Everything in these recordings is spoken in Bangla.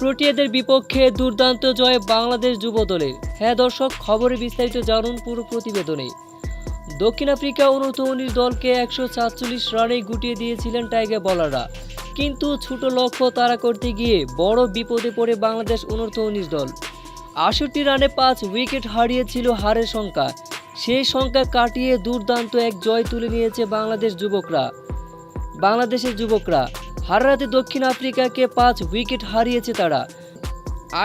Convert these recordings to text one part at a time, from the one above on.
ভাড়াটিয়াদের বিপক্ষে দুর্দান্ত জয় বাংলাদেশ যুব দলের হ্যাঁ দর্শক, খবরে বিস্তারিত জানুন পুরো প্রতিবেদনে। দক্ষিণ আফ্রিকা অনূর্ধ্ব উনিশ দলকে একশো সাতচল্লিশ রানে গুটিয়ে দিয়েছিলেন টাইগার বলাররা। কিন্তু ছোট লক্ষ্য তারা করতে গিয়ে বড় বিপদে পড়ে বাংলাদেশ অনূর্ধ্ব উনিশ দল। আষট্টি রানে পাঁচ উইকেট হারিয়েছিল হারের সংখ্যা। সেই সংখ্যা কাটিয়ে দুর্দান্ত এক জয় তুলে নিয়েছে বাংলাদেশ যুবকরা। বাংলাদেশের যুবকরা হারাতে দক্ষিণ আফ্রিকাকে পাঁচ উইকেট হারিয়েছে তারা।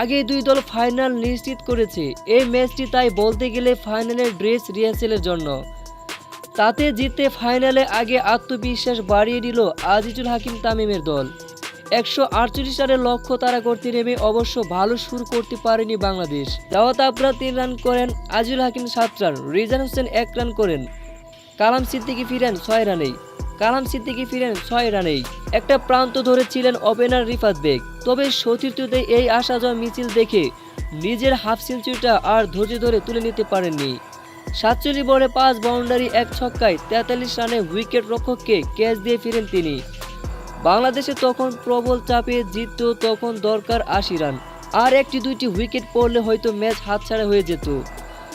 আগে দুই দল ফাইনাল নিশ্চিত করেছে। এই ম্যাচটি তাই বলতে গেলে ফাইনালের ড্রেস রিহার্সেলের জন্য। তাতে জিতে ফাইনালে আগে আত্মবিশ্বাস বাড়িয়ে দিল আজিজুল হাকিম তামিমের দল। একশো আটচল্লিশ রানের লক্ষ্য তারা করতে নেমে অবশ্য ভালো সুর করতে পারেনি বাংলাদেশ। দাওয়াত আবরা তিন রান করেন আজিজুল হাকিম সাত রান রিজান হোসেন এক রান করেন। কালাম সিদ্দিকি ফিরেন ছয় রানেই। কালাম সিদ্দিকি ফিরেন ছয় রানেই। একটা প্রান্ত ধরেছিলেন ওপেনার রিফাত বেগ। তবে সতীর্থতে এই আসা যাওয়া মিছিল দেখে নিজের হাফ সেঞ্চুরিটা আর ধৈর্য ধরে তুলে নিতে পারেননি। সাতচল্লিশ বলে পাঁচ বাউন্ডারি, এক ছক্কায় তেতাল্লিশ রানে উইকেট রক্ষককে ক্যাচ দিয়ে ফিরেন তিনি। বাংলাদেশে তখন প্রবল চাপে জিতত তখন দরকার আশি রান। আর একটি দুইটি উইকেট পড়লে হয়তো ম্যাচ হাতছাড়া হয়ে যেত।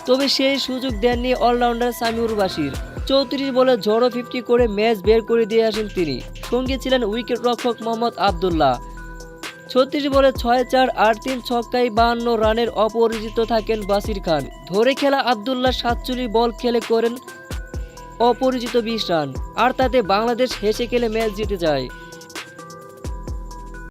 তবে সেই সুযোগ দেননি অলরাউন্ডার সামিউর বাসির চৌত্রিশ বলে ঝড়ো ফিফটি করে ম্যাচ বের করে দিয়ে আসেন তিনি। সঙ্গে ছিলেন উইকেট রক্ষক মোহাম্মদ আবদুল্লাহ। ছত্রিশ বলে ছয় চার আট তিন ছক্কায় বাহান্ন রানের অপরিচিত থাকেন বাসির খান। ধরে খেলা আবদুল্লাহ সাতচল্লিশ বল খেলে করেন অপরিচিত বিশ রান। আর তাতে বাংলাদেশ হেসে খেলে ম্যাচ জিতে যায়।